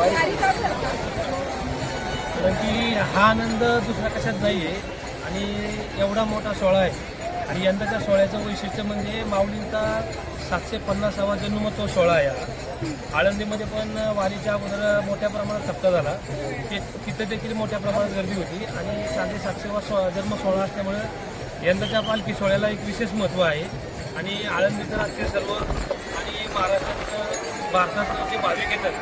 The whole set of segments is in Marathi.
कारण की हा आनंद दुसरा कशात नाही आहे आणि एवढा मोठा सोहळा आहे. आणि यंदाच्या सोहळ्याचं वैशिष्ट्य म्हणजे माऊलींचा सातशे पन्नासावा जन्मोत्सव सोहळा आहे आळंदीमध्ये पण वारीच्या अगोदर मोठ्या प्रमाणात सप्ताह झाला. ते तिथं देखील मोठ्या प्रमाणात गर्दी होती. आणि साडे सातशेवा सो जन्म सोहळा असल्यामुळं यंदाच्या पालखी सोहळ्याला एक विशेष महत्त्व आहे. आणि आळंदीचं राष्ट्रीय सर्व आणि महाराष्ट्रात भारतात जे भाविक येतात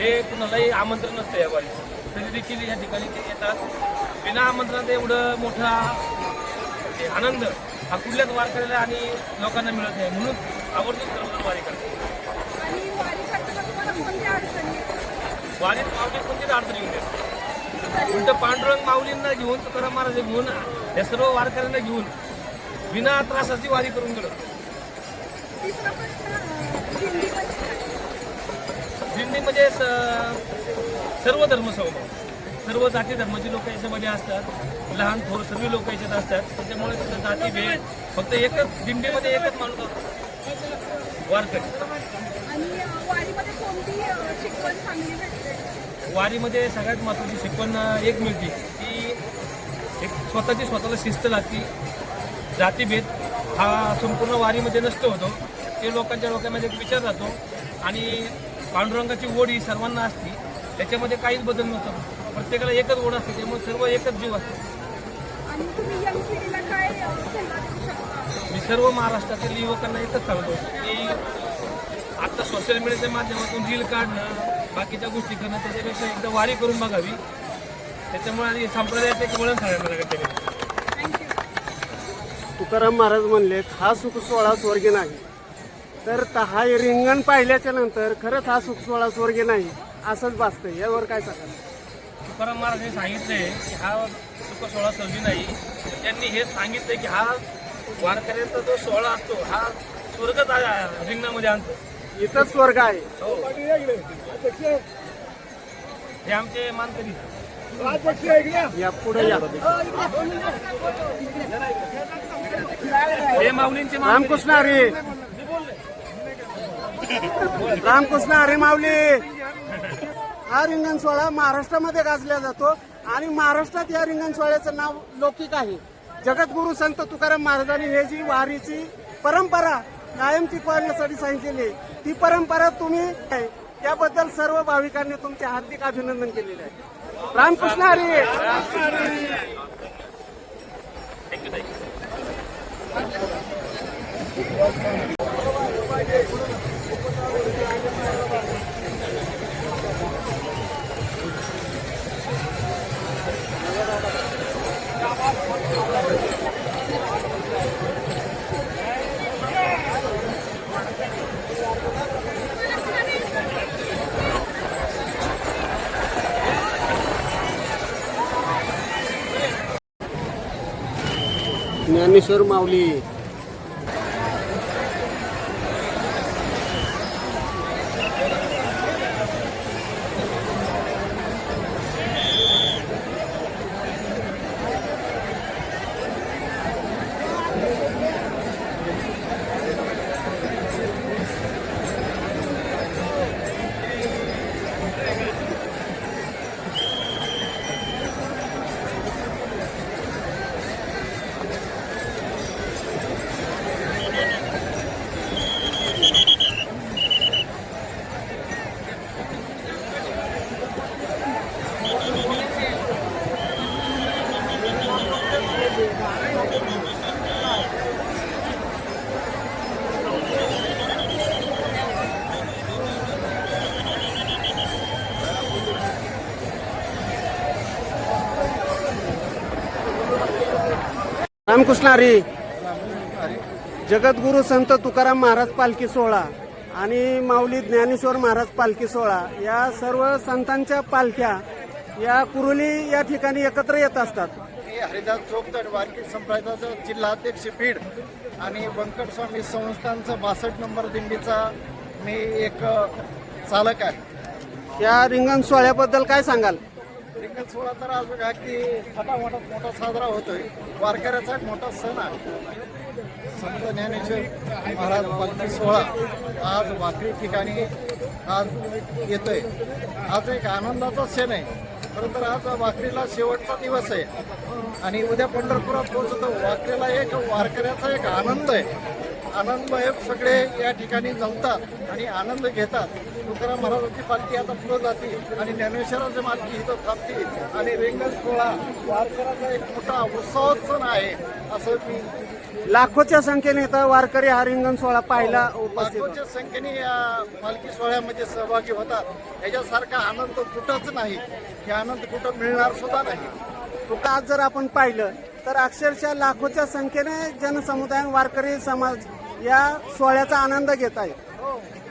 हे कुणालाही आमंत्रण नसतं या वारीचं तरी देखील या ठिकाणी ते येतात. बिना आमंत्रणात एवढं मोठा आनंद हा कुठल्याच वारकऱ्याला आणि लोकांना मिळत नाही. म्हणून आवर्जून सर्वजण वारी करतात. येतात? वारीत माऊली कोणतीच अडचणी येऊ नये. उलट पांडुरंग माऊलींना घेऊन तुकाराम महाराज घेऊन या सर्व वारकऱ्यांना घेऊन बिना त्रासाची वारी करून गेलो. दिंडीमध्ये स- सर्व धर्म सर्व जाती धर्माची लोक याच्यामध्ये असतात. लहान थोर सर्व लोक याच्यात असतात. त्याच्यामुळे तिथं जाती भेद फक्त एकच दिंडीमध्ये एकच माणूस असतो. वारकरी. वारीमध्ये सगळ्यात महत्त्वाची शिकवण एक मिळते की एक स्वतःची स्वतःला शिस्त लागते. जातीभेद हा संपूर्ण वारीमध्ये नष्ट होतो. ते लोकांच्या डोक्यामध्ये एक विचार जातो. आणि पांडुरंगाची ओढ ही सर्वांना असते. त्याच्यामध्ये काहीच बदल नसतो प्रत्येकाला एकच ओढ असते त्यामुळे सर्व एकच जीव असतो. मी सर्व महाराष्ट्रातील युवकांना एकच सांगतो की आता सोशल मीडियाच्या माध्यमातून रील काढणं बाकीच्या गोष्टी करणं त्याच्यापेक्षा एकदा वारी करून बघावी. त्याच्यामुळे आणि संप्रदायाचं एक वळण सांगायला लागेल त्याने थँक्यू तुकाराम महाराज म्हणले हा सुख सोहळा स्वर्गी नाही. तर हा रिंगण पाहिल्याच्या नंतर खरंच हा सुख सोहळा स्वर्गी नाही असंच भासतंय. यावर काय सांगाल? तुकाराम महाराजांनी सांगितलंय की हा सुख सोहळा सर्वी नाही. त्यांनी हे सांगितलंय की हा वारकऱ्यांचा जो सोहळा असतो हा स्वर्गच रिंगणामध्ये आणतो. इथंच स्वर्ग आहे. हो. हे आमचे मानकरी. या पुढे या. हे माऊलींचे रामकृष्ण हरी. रामकृष्ण हरी माऊली. हा रिंगण सोहळा महाराष्ट्रामध्ये गाजला जातो आणि महाराष्ट्रात या रिंगण सोहळ्याचं नाव लौकिक आहे. जगद्गुरु संत तुकाराम महाराजांनी हे जी वारीची परंपरा कायम टिकवण्यासाठी सांगितलेली ती परंपरा तुम्ही त्याबद्दल सर्व भाविकांनी तुमचे हार्दिक अभिनंदन केलेले आहे. रामकृष्ण हरी. ज्ञानेश्वर माऊली. रामकृष्ण हरी जगद्गुरु संत तुकाराम महाराज पालखी सोहळा आणि माऊली ज्ञानेश्वर महाराज पालखी सोहळा या सर्व संतांच्या पालख्या या कुरुली या ठिकाणी एकत्र येत असतात. हरिदास चोपतड वारकी संप्रदायाचा जिल्हाध्यक्ष बीड आणि व्यंकट स्वामी संस्थानचं बासष्ट नंबर दिंडीचा मी एक चालक आहे. या रिंगण सोहळ्याबद्दल काय सांगाल? रिंगण सोहळा तर आज बघा की फटाफट मोठा साजरा होतोय. वारकऱ्याचा एक मोठा सण आहे. संत ज्ञानेश्वर महाराज पालखी सोहळा आज वाकरी ठिकाणी आज येतोय. आज एक आनंदाचा क्षण आहे. खरं तर आज वाकरीला शेवटचा दिवस आहे. आणि उद्या पंढरपुरात पोहोचतो. वाकरीला एक वारकऱ्याचा एक आनंद आहे. आनंद हे सगळे या ठिकाणी जमतात आणि आनंद घेतात. तुकाराम महाराजांची पालखी आता पुढे जाते. आणि ज्ञानेश्वराची पालखी इथं थांबते. आणि रिंगण सोहळा वारकऱ्याचा एक मोठा उत्सव सण आहे असं मी लाखोच्या संख्येने इथं वारकरी हा रिंगण सोहळा उपस्थित होते. लाखोच्या संख्येने या पालखी सोहळ्यामध्ये सहभागी होतात. याच्यासारखा आनंद कुठंच नाही. हे आनंद कुठं मिळणार सुद्धा नाही. तुका आज जर आपण पाहिलं तर अक्षरशः लाखोच्या संख्येने जनसमुदाय वारकरी समाज या सोहळ्याचा आनंद घेत आहे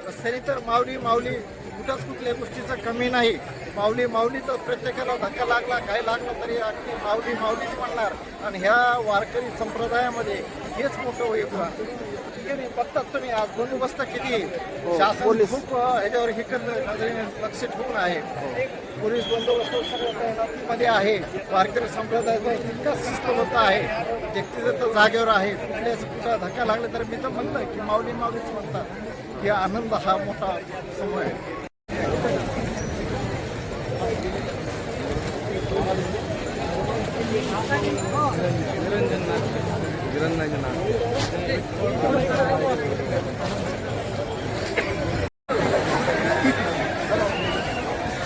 हो रस्त्याने तर माऊली माऊली कुठंच कुठल्या गोष्टीचं कमी नाही. माऊली माऊली तर प्रत्येकाला धक्का लागला काय लागला तरी अगदी माऊली माऊलीच म्हणणार. आणि ह्या वारकरी संप्रदायामध्ये हेच मोठं होईल. ठिकाणी बघतात तुम्ही आज बंदोबस्त किती? आहे. शासन. खूप ह्याच्यावर हे करत लक्ष ठेवून आहे. पोलीस बंदोबस्त तैनातीमध्ये आहे. वारकरी संप्रदायाचा इतका शिस्तबद्ध आहे. तर जागेवर आहे. कुठल्याच कुठं धक्का लागला तर मी तर म्हणलं की माऊली माऊलीच म्हणतात. की आनंद हा मोठा समय आहे.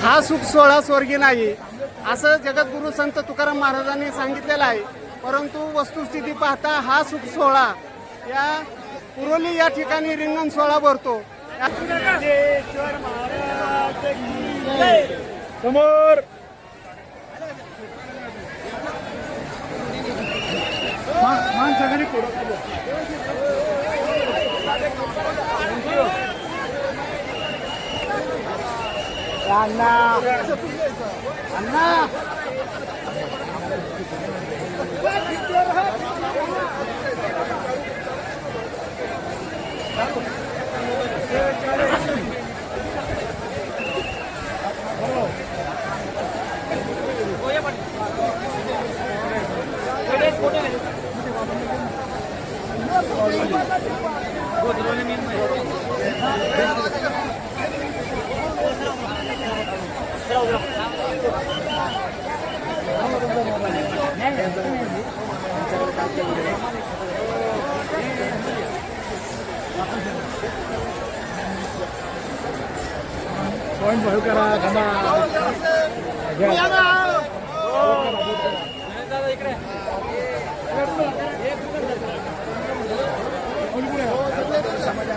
हा सुख सोहळा स्वर्गी नाही. असं जगद्गुरु संत तुकाराम महाराजांनी सांगितलेलं आहे. परंतु वस्तुस्थिती पाहता हा सुख सोहळा या पुरोली या ठिकाणी रिंगण सोहळा भरतो. समोर. अन्ना अन्ना पॉईंट भाऊ करा घाला समाज